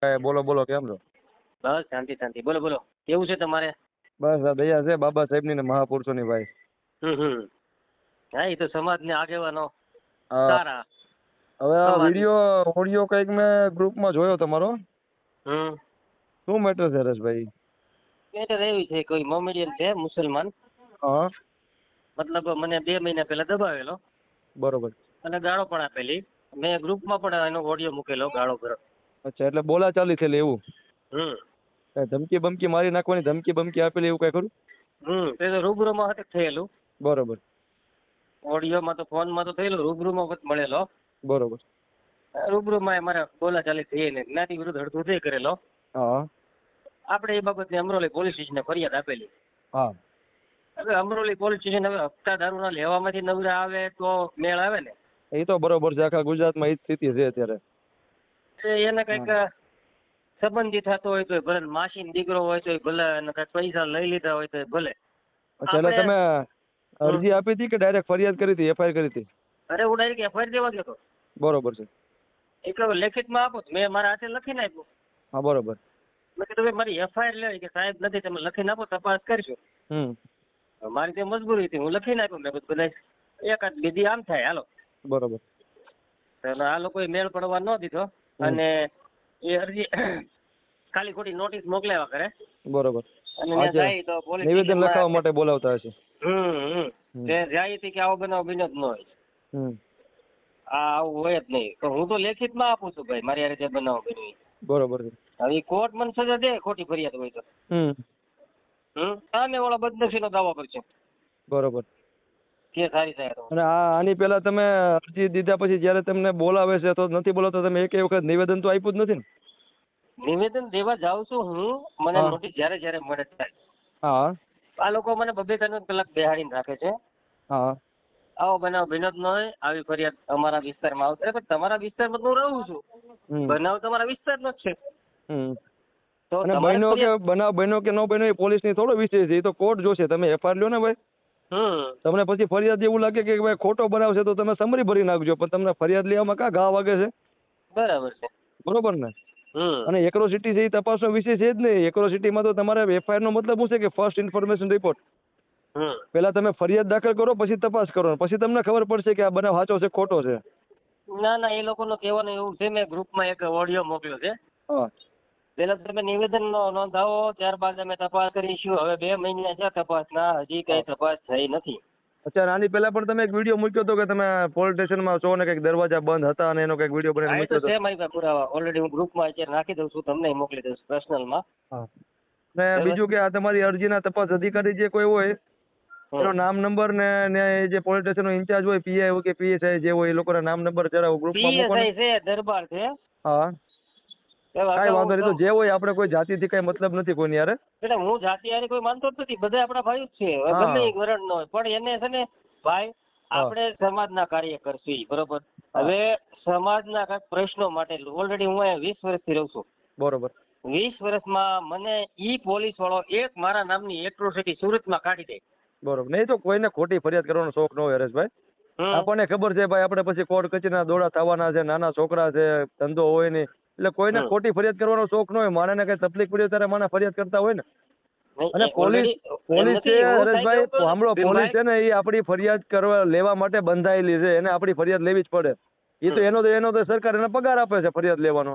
બોલો બોલો કેમ છો? બસ શાંતિ શાંતિ. બોલો બોલો. કેવું છે તમારે? બસ આ દયા છે બાબા સાહેબની ને મહાપુરુષોની ભાઈ. હમ હમ. હા એ તો સમાજને આગેવાનો. સારા. હવે આ. વીડિયો ઓડિયો કંઈક મેં ગ્રુપમાં જોયો તમારો. હમ. શું મેટર છે રસભાઈ મેટર એવી છે કોઈ મોમેડિયન છે મુસલમાન. હા. મતલબ મને બે મહિના પહેલા દબાવેલો. બરોબર. અને ગાળો પણ આપેલી. મેં ગ્રુપમાં પણ એનો ઓડિયો મૂકેલો ગાળો ભરો. અચ્છા એટલે બોલાચાલી થયેલી એવું? હમ. ધમકી બમકી મારી નાખવાની ધમકી બમકી આપેલી એવું કઈ ખરું? હમ તે તો રૂબરૂમાં હતું થયેલું. બરોબર. ઓડિયોમાં તો ફોનમાં તો થયેલું રૂબરૂમાં વખત મળેલો. બરોબર. રૂબરૂમાં એ મારે બોલાચાલી થઈ ને જ્ઞાતિ વિરુદ્ધ હડધું કરેલો. હા. આપણે એ બાબતની અમરોલી પોલીસ સ્ટેશને ફરિયાદ આપેલી. હા. હવે અમરોલી પોલીસ સ્ટેશન હવે હપ્તા દારૂના લેવામાંથી નવરા આવે તો મેળ આવે ને? એ તો બરોબર છે આખા ગુજરાતમાં એ જ સ્થિતિ છે અત્યારે. એ એને કંઈક સંબંધી થતો હોય તો ભલે માસી દીકરો હોય તો ભલે અને કંઈક પૈસા લઈ લીધા હોય તો ભલે. એટલે તમે અરજી આપી હતી કે ડાયરેક્ટ ફરિયાદ કરી હતી એફઆઈઆર કરી હતી? અરે હું ડાયરેક્ટ એફઆઈઆર દેવા ગયો બરોબર છે. એટલે લેખિતમાં આપો મેં મારા હાથે લખીને આપ્યું. હા બરોબર. મેં કીધું ભાઈ મારી એફઆઈઆર લેવી કે સાહેબ નથી તમે લખીને આપો તપાસ કરજો. હમ. મારી તે મજબૂરી હતી હું લખીને આપ્યું મેં કીધું બધા એકાદ બીજી આમ થાય હાલો. બરોબર. આ લોકોએ મેળ પડવા ન દીધો. અને એ અરજી ખાલી ખોટી નોટિસ મોકલાવ્યા કરે. બરોબર. અને જાય તો પોલીસ નિવેદન લખાવવા માટે બોલાવતા હશે. હમ. તે જાય છે કે આવો બનાવ બન્યો જ ન હોય. હમ. આ આવું હોય જ નહીં. તો હું તો લેખિતમાં આપું છું ભાઈ મારી રીતે બનાવ બન્યો બરોબર હવે કોર્ટ મને સજા દે ખોટી ફરિયાદ હોય તો. હમ. હમ? સામે વાળા બદનસીનો દાવો કરશે. બરોબર. કે સારી થાય અને આ આની પહેલા તમે અરજી દીધા પછી જ્યારે તમને બોલાવે છે તો નથી બોલાવતા તમે એક વખત નિવેદન તો આપ્યું જ નથી ને? નિવેદન દેવા જાઉં છું હું મને. નોટિસ જ્યારે જ્યારે મળે ત્યારે. હા. આ લોકો મને બબે ત્રણ કલાક બેહાડીને રાખે છે. હા. આવો બનાવ બન્યો ન હોય આવી ફરિયાદ અમારા વિસ્તારમાં આવશે. અરે પણ તમારા વિસ્તારમાં તો હું રહું છું. બનાવ તમારા વિસ્તારનો જ છે. તો બન્યો કે બનાવ બન્યો કે ન બન્યો એ પોલીસની થોડો વિષય છે એ તો કોર્ટ જોશે. તમે એફઆઈઆર લ્યો ને ભાઈ. તમને પછી ફરિયાદ એવું લાગે કે ભાઈ ખોટો બનાવશે તો તમે સમરી ભરી નાખજો પણ તમને ફરિયાદ લેવામાં કા ઘા વાગે છે? બરાબર છે. બરોબર ને? અને એક્રોસિટી છે એ તપાસનો વિષય છે જ નહીં એક્રોસિટીમાં તો તમારે એફઆઈઆર નો મતલબ શું છે કે ફર્સ્ટ ઇન્ફોર્મેશન રિપોર્ટ પહેલા તમે ફરિયાદ દાખલ કરો પછી તપાસ કરો પછી તમને ખબર પડશે કે આ બનાવ સાચો છે ખોટો છે. ના ના એ લોકોનો કહેવાનું એવું છે મેં ગ્રુપમાં એક ઓડિયો મોકલ્યો છે. પેલા તમે નિવેદન નોંધાવો ત્યારબાદ અમે તપાસ કરીશું. હવે બે મહિના છે તપાસના હજી કઈ તપાસ થઈ નથી. અચ્છા આની પહેલા પણ તમે એક વીડિયો મૂક્યો હતો કે તમે પોલીસ સ્ટેશનમાં છો ને કંઈક દરવાજા બંધ હતા અને એનો કંઈક વીડિયો બનાવીને મૂક્યો હતો છે મારી પાસે પુરાવા. ઓલરેડી હું ગ્રુપમાં અત્યારે નાખી દઉં છું તમને મોકલી દઉં પર્સનલમાં હા. ને બીજું કે આ તમારી અરજીના તપાસ અધિકારી જે કોઈ હોય એનો નામ નંબર ને ને જે પોલીસ સ્ટેશનનો ઇન્ચાર્જ હોય પીઆઈ હોય કે પીએસઆઈ જે હોય એ લોકોના નામ નંબર જરા ગ્રુપમાં મૂકો પીએસઆઈ છે દરબાર છે. હા. કાંઈ વાંધો નહીં તો જે હોય આપણે કોઈ જાતિથી કઈ મતલબ નથી કોઈની યારે એટલે હું જાતિ હારે કોઈ માનતો જ નથી બધા આપણા ભાઈ જ છે. ગમે એ વરણ નો પણ એને છે ને ભાઈ આપણે સમાજના કાર્ય કરશું બરોબર. હવે સમાજના પ્રશ્નો માટે ઓલરેડી હું અહીંયા વીસ વર્ષથી રહું છું. બરોબર. વીસ વર્ષમાં મને ઈ પોલીસ વાળો એક મારા નામની એટ્રોસિટી સુરતમાં કાઢી દે. બરોબર. નહીં તો કોઈને ખોટી ફરિયાદ કરવાનો શોખ ન હોય હરેશભાઈ. આપણને ખબર છે ભાઈ આપણે પછી કોર્ટ કચેરીના દોડા થવાના છે નાના છોકરા છે ધંધો હોય નહીં. એટલે કોઈને. ખોટી ફરિયાદ કરવાનો શોખ ન હોય. માણસને કઈ તકલીફ પડી ત્યારે માણસ ફરિયાદ કરતા હોય ને. અને પોલીસ પોલીસ છે હરેશભાઈ સાંભળો પોલીસ છે ને એ આપણી ફરિયાદ કરવા લેવા માટે બંધાયેલી છે. એને આપણી ફરિયાદ લેવી જ પડે. એ તો એનો તો એનો તો સરકાર એને પગાર આપે છે ફરિયાદ લેવાનો.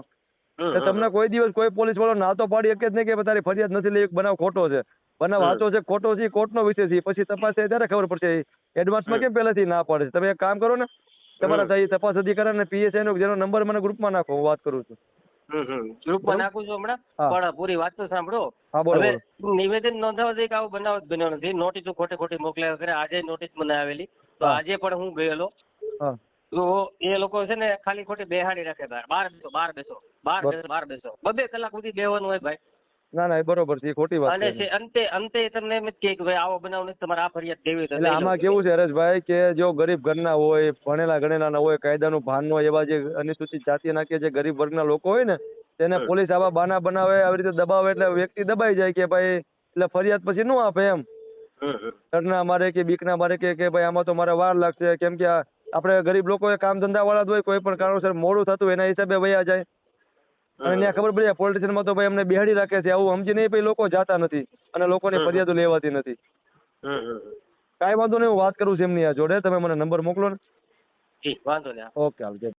તમને કોઈ દિવસ કોઈ પોલીસ વાળો ના તો પાડી શકે જ નહીં કે તારી ફરિયાદ નથી લેવી બનાવ ખોટો છે. બનાવ. સાચો છે ખોટો છે કોર્ટનો વિષય છે. પછી તપાસ થાય ત્યારે ખબર પડશે. એડવાન્સમાં. કેમ પહેલાથી ના પાડે છે? તમે એક કામ કરો ને તમારા તપાસ અધિકારી અને પીએસઆઈ નો જેનો નંબર મને ગ્રુપમાં નાખો હું વાત કરું છું. ગ્રુપમાં નાખું છું હમણાં. પણ પૂરી વાત તો સાંભળો. હવે નિવેદન નોંધાવા દે કે આવો બનાવ જ બન્યો નથી. નોટિસો ખોટે ખોટી મોકલ્યા કરે આજે નોટિસ મને આવેલી તો આજે પણ હું ગયેલો. તો એ લોકો છે ને ખાલી ખોટી બેહાડી રાખે બહાર બહાર બેસો બહાર બેસો બાર બસ. બેસો બહાર બેસો. બબે કલાક સુધી બેહવાનું હોય ભાઈ. ના ના એ બરોબર છે એ ખોટી વાત અને અંતે અંતે તમને એમ જ કે ભાઈ આવો બનાવ નથી તમારે આ ફરિયાદ દેવી એટલે આમાં કેવું છે હરેશભાઈ કે જો ગરીબ ઘરના હોય ભણેલા ગણેલા ના હોય કાયદાનું ભાન ન હોય એવા જે અનુસૂચિત જાતિના કે જે ગરીબ વર્ગના લોકો હોય ને તેને પોલીસ આવા બાના બનાવે આવી રીતે દબાવે એટલે વ્યક્તિ દબાઈ જાય કે ભાઈ એટલે ફરિયાદ પછી નો આપે એમ. ડરના મારે કે બીકના મારે કે કે ભાઈ આમાં તો મારે વાર લાગશે કેમ કે આપણે ગરીબ લોકો એ કામ ધંધા વાળા જ હોય કોઈ પણ કારણોસર મોડું થતું હોય એના હિસાબે વયા જાય. અને ત્યાં ખબર પડી પોલીસમાં તો ભાઈ અમને બેહાડી રાખે છે આવું સમજીને ભાઈ લોકો જાતા નથી અને લોકોની ફરિયાદો લેવાતી નથી. કાંઈ વાંધો નહીં હું વાત કરું છું એમની આ જોડે તમે મને નંબર મોકલો ને. જી વાંધો નહીં ઓકે હાલ જય